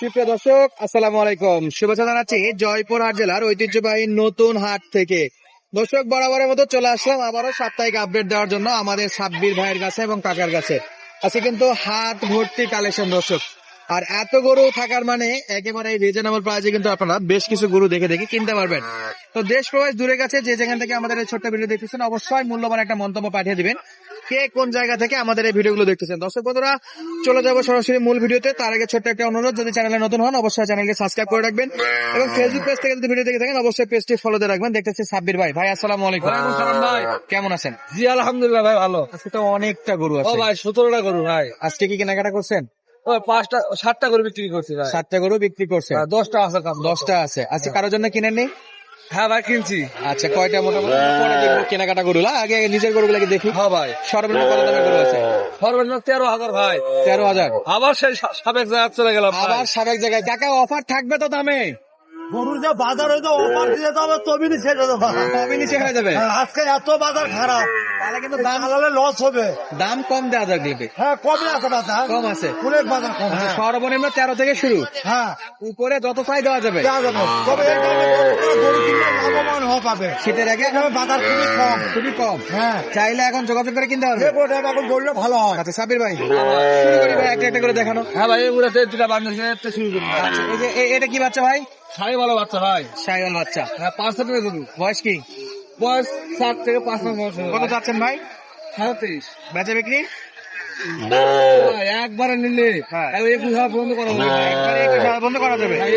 সুপ্রিয় দর্শক, আসসালামু আলাইকুম। শুভেচ্ছা জানাচ্ছি জয়পুরহাট জেলার ঐতিহ্যবাহী নতুন হাট থেকে। দর্শক, বরাবরের মতো চলে আসলাম আবারও সাপ্তাহিক আপডেট দেওয়ার জন্য আমাদের সাব্বির ভাইয়ের কাছে এবং কাকার কাছে। আছে কিন্তু হাত ভর্তি কালেকশন দর্শক। আর এত গরু থাকার মানে একেবারে রিজনেবল প্রাইসে কিন্তু আপনারা বেশ কিছু গরু দেখে দেখে কিনতে পারবেন। তো দেশ প্রবাস দূরে গেছে যে যেখান থেকে আমাদের এই ছোট্ট ভিডিও দেখতেছেন অবশ্যই মূল্যবান একটা মন্তব্য পাঠিয়ে দিবেন। কে কোন জায়গা থেকে আমাদের এই ভিডিওগুলো দেখতেছেন? দর্শক বন্ধুরা চলে যাব সরাসরি মূল ভিডিওতে। তার আগে ছোট্ট একটা অনুরোধ যদি চ্যানেলে নতুন হন অবশ্যই চ্যানেলকে সাবস্ক্রাইব করে রাখবেন। এবং ফেসবুক পেজ থেকে যদি ভিডিও দেখে থাকেন অবশ্যই পেজটি ফলো দিয়ে রাখবেন। দেখতেছি সাব্বির ভাই। ভাই আসসালামু আলাইকুম। ভাই। কেমন আছেন? জি আলহামদুলিল্লাহ ভাই ভালো। আজকে তো অনেকটা গরু আছে। ও ভাই সতেরোটা গরু ভাই। আজকে কি কেনাকাটা করছেন? পাঁচটা সাতটা গরু বিক্রি করছি ভাই। সাতটা গরু বিক্রি করছে। হ্যাঁ, দশটা আছে দশটা আছে। আচ্ছা কারোর জন্য কিনেননি হ্যাঁ ভাই কিনছি। আচ্ছা কয়টা মোটামুটি? কেনাকাটা গরু। আগে আগে নিজের গরুগুলোকে দেখি। হ্যাঁ ভাই। সর্বনিম্ন কত দামের গরু আছে? সর্বনিম্ন তেরো হাজার ভাই। তেরো হাজার? আবার সেই সাবেক জায়গায় চলে গেলাম আবার সাবেক জায়গায়। কাকা অফার থাকবে তো দামে? গরুর যে বাজার হয়েছে অফার দিয়ে তো আবার তবিনি ছেড়ে দেবো। নিচে হয়ে যাবে হ্যাঁ, আজকে এত বাজার খারাপ। তাহলে কিন্তু দাম দালালে লস হবে। দাম কম দেওয়া যাবে হ্যাঁ কমে আছে বাজার। কম আছে। অনেক বাজার কম হ্যাঁ। সর্বনিম্ন তেরো থেকে শুরু। হ্যাঁ। উপরে যত চাই দেওয়া যাবে। দেওয়া যাবে। তবে লাভবান হওয়া পাবে। শীতের আগে বাজার খুবই কম। খুবই কম। হ্যাঁ। চাইলে এখন যোগাযোগ করে কিনতে হবে এখন বললে ভালো হয়। আচ্ছা সাবির ভাই শুরু করি ভাই একটা একটা করে দেখানো। হ্যাঁ ভাই দুটা বান্ধব শুরু করি। আচ্ছা এটা কি বাচ্চা ভাই? সাড়ে ভালো বাচ্চা ভাই। সাইওয়াল বাচ্চা। হ্যাঁ পাঁচ গরু বয়স কি? বয়স সাত থেকে পাঁচ মাস বয়স কত ভাই। যাচ্ছেন ভাই? সাড়ে তেইশ বেচা বিক্রি? একবারে নিলে। হ্যাঁ। একুশ হাজার পর্যন্ত করা ভাই। একবারে একুশ হাজার বন্ধ করা যাবে। হ্যাঁ,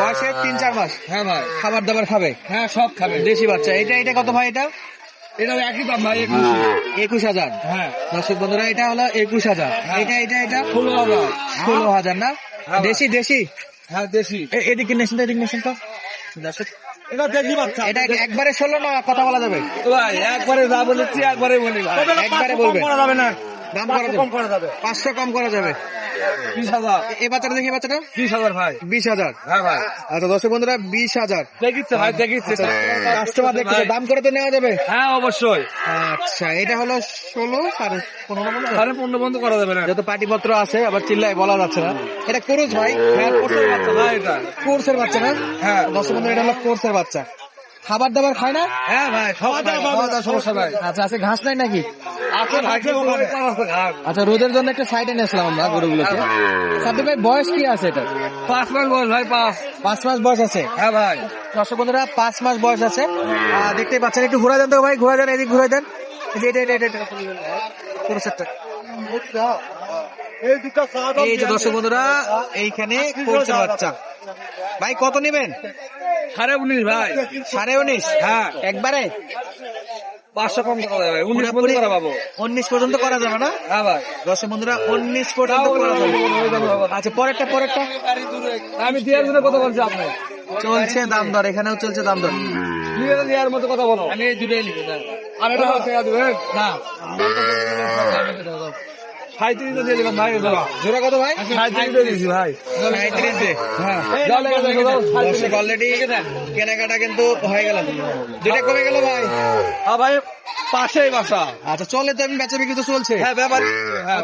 বয়সে তিন চার মাস। হ্যাঁ ভাই। খাবার দাবার খাবে? হ্যাঁ সব খাবে। দেশি বাচ্চা। এটা এটা কত ভাই এটা? এটা একই দাম ভাই একুশ। হাজার। হ্যাঁ। দর্শক বন্ধুরা এটা হলো একুশ হাজার। এটা এটা এটা? ষোলো হাজার। ষোলো হাজার না? হ্যাঁ। দেশি দেশি? হ্যাঁ দেশি এ- এদিকে নেছেন তো এদিকে নেছেন তো। দর্শক এটা দেখি বাচ্চা। এটা একবারে ষোলো না কথা বলা যাবে। একবারে যা বলেছি একবারে বলি একবারে বলবে বলবেন। যাবে না। দাম করা যাবে? কম করা যাবে। পাঁচশো কম করা যাবে? বিশ হাজার। এই বাচ্চাটা দেখি বাচ্চাটা? বিশ হাজার ভাই। বিশ হাজার। হ্যাঁ ভাই। আচ্ছা দর্শক বন্ধুরা বিশ হাজার। দেখিচ্ছে ভাই দেখিচ্ছে। কাস্টমার দেখতেছে দাম করে তো নেওয়া যাবে? হ্যাঁ অবশ্যই। আচ্ছা এটা হলো ষোলো সাড়ে পনেরো সাড়ে পনেরো বন্ধ করা যাবে না যত পার্টি পত্র আছে আবার চিল্লায় বলা যাচ্ছে না। এটা কোরস ভাই। হ্যাঁ কোর্সের বাচ্চা ভাই এটা। কোর্সের বাচ্চা না? হ্যাঁ। দর্শক বন্ধু এটা হলো কোর্সের বাচ্চা। খাবার দাবার খায় না? হ্যাঁ ভাই খাওয়া দাওয়া সমস্যা নাই আচ্ছা আছে ঘাস নাই নাকি? ভাই ঘাস। আচ্ছা রোদের জন্য একটা সাইডে নিয়েছিলাম আমরা গরুগুলোকে। সাব্বির ভাই বয়স কি আছে এটা? পাঁচ মাস বয়স ভাই পাঁচ। পাঁচ মাস বয়স আছে? হ্যাঁ ভাই। দর্শক বন্ধুরা পাঁচ মাস বয়স আছে। আহ, দেখতেই পাচ্ছেন একটু ঘুরে দেন তো ভাই ঘুরে দেন এদিক ঘুরে দেন। এই যে দর্শক বন্ধুরা এইখানে বাচ্চা ভাই কত নেবেন? সাড়ে উনিশ ভাই। সাড়ে উনিশ হ্যাঁ একবারে। পাঁচশো কম করা যাবে উনিশ বন্ধ করা পাবো। উনিশ পর্যন্ত করা যাবে না? হ্যাঁ ভাই। বন্ধুরা উনিশ পর্যন্ত করা যাবে। আচ্ছা পরেরটা পরেরটা। আমি দেওয়ার জন্য কথা বলছি আপনি চলছে দাম দর এখানেও চলছে দাম দর। দেওয়ার মতো কথা বলো। আমি এই দুটোই লিখে আর এটা না। সাঁত্রিশ দিয়ে দিলাম ভাই জোড়া কত ভাই? সাঁত্রিশ দিয়েছি ভাই। সাঁত্রিশ হ্যাঁ। অলরেডি কেনাকাটা কিন্তু হয়ে গেল। দুটা কমে গেল ভাই। হ্যাঁ ভাই পাশেই বাসা। আচ্ছা চলে তো আমি বেচা বিক্রি তো চলছে। হ্যাঁ ব্যাপার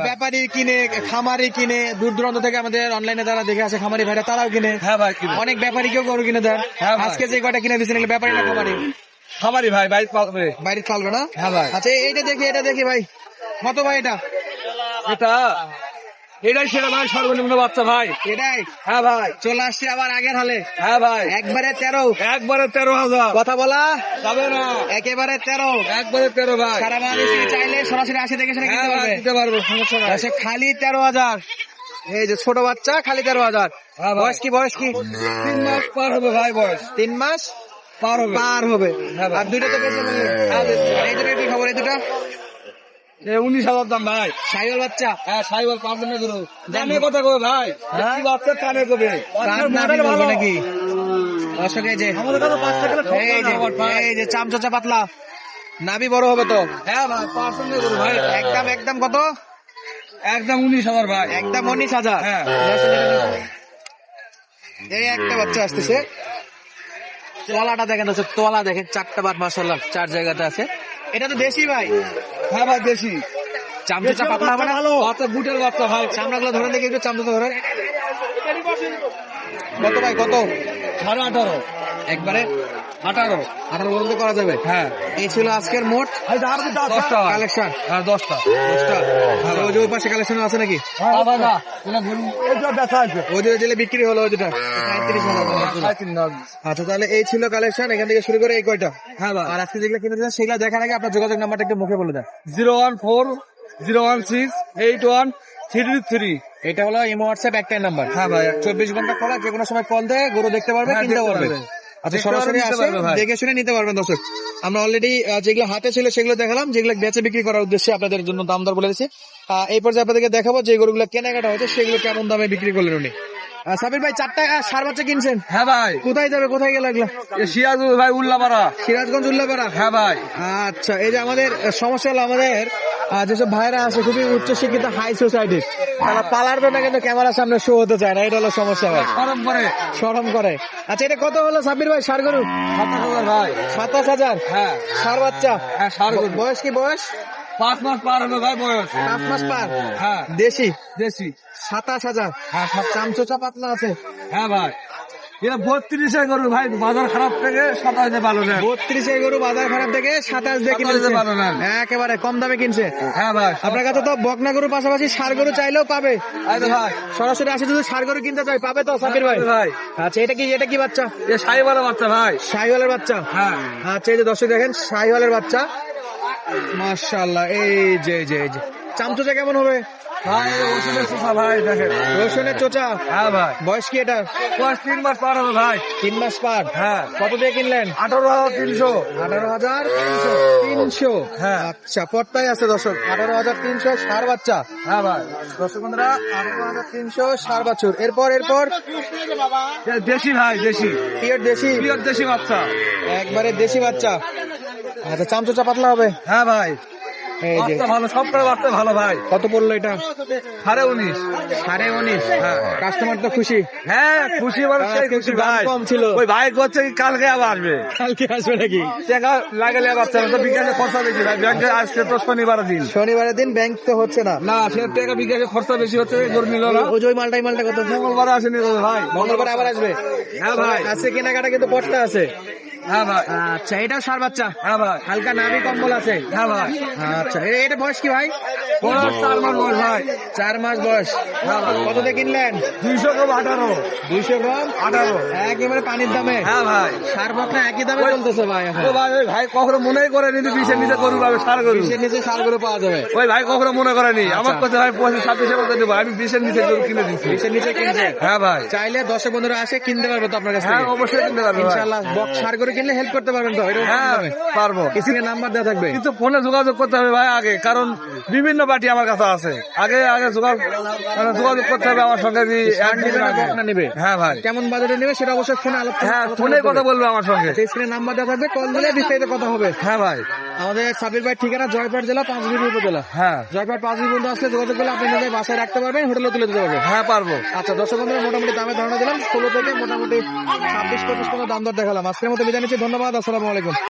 ব্যাপারী কিনে খামারি কিনে দূর দূরান্ত থেকে আমাদের অনলাইনে যারা দেখে আছে খামারি ভাইরা তারাও কিনে। হ্যাঁ ভাই অনেক ব্যাপারী কেউ গরু কিনে দেন। হ্যাঁ আজকে যে কয়টা কিনে দিচ্ছেন ব্যাপারী না খামারি? খামারি ভাই বাইক পাবে বাইরে পালবে না? হ্যাঁ ভাই। আচ্ছা এইটা দেখি এটা দেখি ভাই। কত ভাই এটা? এটা? এটাই সেটা ভাই সর্বনিম্ন বাচ্চা ভাই। এটাই? হ্যাঁ ভাই। চলে আসছে আবার আগের হালে। হ্যাঁ ভাই। একবারে তেরো। একবারে তেরো হাজার। কথা বলা? যাবে না। একেবারে তেরো। একবারে তেরো ভাই। সারা বাংলাদেশ চাইলে সরাসরি আসে দেখে শুনে হ্যাঁ কিনতে পারবে। দিতে পারব সমস্যা নাই। খালি তেরো হাজার। এই যে ছোট বাচ্চা খালি তেরো হাজার। হ্যাঁ বয়স কি বয়স কি? তিন মাস পার হবে ভাই বয়স। তিন মাস পার হবে। পার হবে। হ্যাঁ। আর দুইটা তো বেঁচে এই দুটো কি খবর এই দুটা? উনিশ হাজার দাম ভাই। সাইওয়াল বাচ্চা? হ্যাঁ সাইবার গরু কানে কথা কবে ভাই। হ্যাঁ? বাচ্চা কানে কবে? নাকি? দর্শক এই যে আমাদের কাছে পাঁচ টাকা এই যে চামচা পাতলা। নাভি বড় হবে তো? হ্যাঁ ভাই ভাই। একদম একদম কত? একদম উনিশ হাজার ভাই। একদম উনিশ হাজার? হ্যাঁ। এই একটা বাচ্চা আসতেছে। তোলাটা দেখেন তোলা দেখেন চারটা বার মাসাল্লাহ চার জায়গাতে আছে। এটা তো দেশি ভাই। হ্যাঁ ভাই দেশি। চামচা পাতলা মানে না অত বুটের বাচ্চা ভাই। চামড়াগুলো ধরে দেখি একটু চামচা ধরে। কত ভাই কত? সাড়ে আঠারো। একবারে। আঠারো। আঠারো পর্যন্ত করা যাবে। হ্যাঁ। এই ছিল আজকের মোট দশটা। কালেকশন। হ্যাঁ দশটা। দশটা। ওই যে ওই পাশে কালেকশন আছে নাকি? ওই যে যেটা বিক্রি হলো যেটা। আচ্ছা তাহলে এই ছিল কালেকশন। এখান থেকে শুরু করে এই কয়টা? হ্যাঁ আর আজকে যেগুলো কিনে দিচ্ছেন সেগুলো দেখার আগে আপনার যোগাযোগ নাম্বারটা একটু মুখে বলে দেন। Zero one four zero one six eight one three three. এটা হলো ইমো হোয়াটসঅ্যাপ একটাই নাম্বার। হ্যাঁ ভাই। চব্বিশ ঘণ্টা খোলা যে কোনো সময় কল দেয় গরু দেখতে পারবে হ্যাঁ, কিনতে পারবে। আচ্ছা সরাসরি আসে দেখে শুনে নিতে পারবেন দর্শক। আমরা অলরেডি যেগুলো হাতে ছিল সেগুলো দেখালাম যেগুলো বেচে বিক্রি করার উদ্দেশ্যে আপনাদের জন্য দাম দর বলে দিচ্ছি। এই পর্যায়ে আপনাদেরকে দেখাবো যে গরুগুলো কেনাকাটা হয়েছে সেগুলো কেমন দামে বিক্রি করলেন উনি। সাবির ভাই চারটা সার বাচ্চা কিনছেন? হ্যাঁ ভাই। কোথায় যাবে কোথায় গেলে লাগল সিরাজুল ভাই উল্লাপাড়া। সিরাজগঞ্জ উল্লাপাড়া? হ্যাঁ ভাই। আচ্ছা এই যে আমাদের সমস্যা হলো আমাদের যেসব ভাইরা আছে খুবই উচ্চ শিক্ষিত হাই সোসাইটির তারা পালার জন্য কিন্তু ক্যামেরার সামনে শো হতে চায় না এটা হলো সমস্যা ভাই। গরম করে। সরম করে। আচ্ছা এটা কত হলো সাব্বির ভাই সার গরু সাতাশ হাজার ভাই। সাতাশ হাজার? হ্যাঁ। সার বাচ্চা? হ্যাঁ সার বয়স কি বয়স? পাঁচ মাস পার হবে ভাই বয়স। পাঁচ মাস পার? হ্যাঁ। দেশি? দেশি। সাতাশ হাজার? হ্যাঁ চামচোচা পাতলা আছে? হ্যাঁ ভাই। এটা বত্রিশে গরু ভাই বাজার খারাপ থেকে সাতাশে ভালো নেন। বত্রিশে গরু বাজার খারাপ থেকে সাতাশ দিয়ে কিনেছে। ভালো নেন। একেবারে কম দামে কিনছে। হ্যাঁ ভাই আপনার কাছে তো বকনা গরুর পাশাপাশি সার গরু চাইলেও পাবে। ভাই। সরাসরি আসে যদি সার গরু কিনতে চাই পাবে তো সাবির ভাই? ভাই। আচ্ছা এটা কি এটা কি বাচ্চা? সাইবালা বাচ্চা ভাই। শাহিওয়ালের বাচ্চা? হ্যাঁ। আচ্ছা এই যে দর্শক দেখেন শাহিওয়ালের বাচ্চা। মাশাআল্লাহ এই যে যে যে। চামচোচা কেমন হবে? ভাই এই ওষুধের ভাই দেখেন। রসুনের চোচা? হ্যাঁ ভাই। বয়স কি এটা বয়স তিন মাস পার হবে ভাই। তিন মাস পার? হ্যাঁ। কত দিয়ে কিনলেন? আঠারো হাজার তিনশো। আঠারো হাজার তিনশো। হ্যাঁ। আচ্ছা পট্টাই আছে দর্শক। আঠারো হাজার তিনশো সার বাচ্চা। হ্যাঁ ভাই। দর্শক বন্ধুরা আঠারো হাজার তিনশো সার বাছুর। এরপর এরপর? দেশি ভাই দেশি। পিওর দেশি? পিওর দেশি বাচ্চা। একবারে দেশি বাচ্চা। আচ্ছা চামচটা পাতলা হবে হ্যাঁ ভাই এই যে ভালো সব করে বাচ্চা ভালো ভাই। কত পড়ল এটা? সাড়ে উনিশ। সাড়ে উনিশ হ্যাঁ। কাস্টমার তো খুশি। হ্যাঁ খুশি মানে সেই খুশি ভাই। কম ছিল। ওই ভাই করছে কি কালকে আবার আসবে? কালকে আসবে নাকি? টাকা লাগালে বাচ্চা তো বিকাশে খরচা বেশি ভাই। ব্যাংকে আজকে তো শনিবার দিন। শনিবারের দিন ব্যাংক তো হচ্ছে না। না সে টাকা বিকাশে খরচা বেশি হচ্ছে গরু নিল না। ওই ওই মালটা কত? মঙ্গলবার আসেনি ভাই। মঙ্গলবার আবার আসবে? হ্যাঁ ভাই। আজকে কেনাকাটা কিন্তু পট্টা আছে। হ্যাঁ ভাই। আচ্ছা এটা সার বাচ্চা। হ্যাঁ ভাই। হালকা নামি কম্বল আছে। হ্যাঁ ভাই। আচ্ছা এটা বয়স কি ভাই? বয়স চার মাস বয়স ভাই। চার মাস বয়স। কত দিয়ে কিনলেন দুইশো কম আঠারো। দুইশো গ্রাম? আঠারো। একেবারে পানির দামে। হ্যাঁ ভাই। সার বকনা একই দামে চলতেছে ভাই ভাই ওই ভাই কখনো মনেই করেনি যে বিষের নিচে গরু পাবে সার গরু। বিশের নিচে সারগুলো পাওয়া যাবে। ওই ভাই কখনো মনে করেনি। আচ্ছা। আমার কথা ভাই পঁচিশ ছাব্বিশের মধ্যে দেবো। আমি বিশের নিচে গরু কিনে দিচ্ছি বিশের নিচে কিনছে? হ্যাঁ ভাই। চাইলে দর্শক পনেরো আসে কিনতে পারবে তো আপনার কাছ হ্যাঁ অবশ্যই কিনতে পারবে ভাই। ইনশাআল্লাহ বক সার করে কিনলে হেল্প করতে পারবেন তো হ্যাঁ পারব। স্ক্রিনে নাম্বার দেওয়া থাকবে। কিন্তু ফোনে যোগাযোগ করতে হবে ভাই আগে কারণ বিভিন্ন পার্টি আমার কাছে আছে। আগে আগে যোগাযোগ মানে করতে হবে আমার সঙ্গে নিবে। হ্যাঁ ভাই। কেমন বাজারে নেবে সেটা অবশ্যই ফোনে হ্যাঁ ফোনে কথা বলবে আমার সঙ্গে। স্ক্রিনে নাম্বার দেওয়া থাকবে কল দিলে বিস্তারিত কথা হবে। হ্যাঁ ভাই। আমাদের সাবির ভাই ঠিকানা জয়পাট জেলা পাঁচবিবি উপজেলা। হ্যাঁ। জয়পাট পাঁচবিবি বন্ধু আসলে যোগাযোগ করলে আপনি নিজের বাসায় রাখতে পারবেন হোটেলে তুলে দিতে পারবেন। হ্যাঁ পারব। আচ্ছা দর্শক বন্ধুরা মোটামুটি দামে ধারণা দিলাম। ষোলো থেকে মোটামুটি ছাব্বিশ পঁচিশ পর্যন্ত দাম দর দেখালাম। আজকের মতো বিদায় নিচ্ছি ধন্যবাদ আসসালামু আলাইকুম।